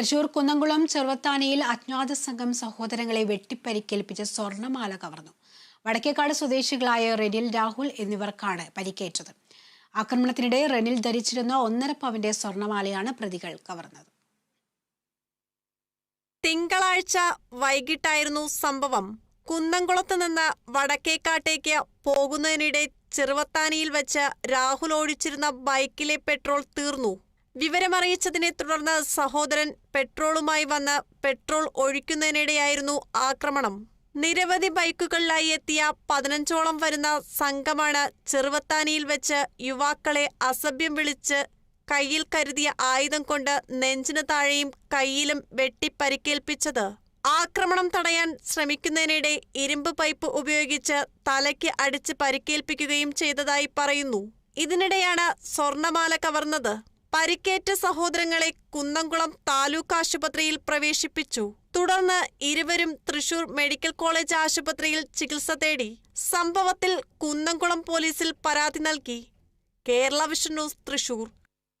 തൃശൂർ കുന്നംകുളം ചെറുവത്താനിയിൽ അജ്ഞാത സംഘം സഹോദരങ്ങളെ വെട്ടിപ്പരിക്കേൽപ്പിച്ച് സ്വർണമാല കവർന്നു. വടക്കേക്കാട് സ്വദേശികളായ റെനിൽ രാഹുൽ എന്നിവർക്കാണ് പരിക്കേറ്റത്. ആക്രമണത്തിനിടെ റെനിൽ ധരിച്ചിരുന്ന ഒന്നര പവന്റെ സ്വർണമാലയാണ് പ്രതികൾ കവർന്നത്. തിങ്കളാഴ്ച വൈകിട്ടായിരുന്നു സംഭവം. കുന്നംകുളത്ത് നിന്ന് വടക്കേക്കാട്ടേക്ക് പോകുന്നതിനിടെ ചെറുവത്താനിയിൽ വെച്ച് രാഹുൽ ഓടിച്ചിരുന്ന ബൈക്കിലെ പെട്രോൾ തീർന്നു. വിവരമറിയിച്ചതിനെ തുടർന്ന് സഹോദരൻ പെട്രോളുമായി വന്ന് പെട്രോൾ ഒഴിക്കുന്നതിനിടെയായിരുന്നു ആക്രമണം. നിരവധി ബൈക്കുകളിലായി എത്തിയ പതിനഞ്ചോളം വരുന്ന സംഘമാണ് ചെറുവത്താനിയിൽ വെച്ച് യുവാക്കളെ അസഭ്യം വിളിച്ച് കയ്യിൽ കരുതിയ ആയുധം കൊണ്ട് നെഞ്ചിന് താഴെയും കയ്യിലും വെട്ടിപ്പരിക്കേൽപ്പിച്ചത്. ആക്രമണം തടയാൻ ശ്രമിക്കുന്നതിനിടെ ഇരുമ്പ് പൈപ്പ് ഉപയോഗിച്ച് തലയ്ക്ക് അടിച്ച് പരിക്കേൽപ്പിക്കുകയും ചെയ്തതായി പറയുന്നു. ഇതിനിടെയാണ് സ്വർണമാല കവർന്നത്. പരിക്കേറ്റ സഹോദരങ്ങളെ കുന്നംകുളം താലൂക്ക് ആശുപത്രിയിൽ പ്രവേശിപ്പിച്ചു. തുടർന്ന് ഇരുവരും തൃശൂർ മെഡിക്കൽ കോളേജ് ആശുപത്രിയിൽ ചികിത്സ തേടി സംഭവത്തിൽ കുന്നംകുളം പോലീസിൽ പരാതി നൽകി. Kerala vision news Thrissur.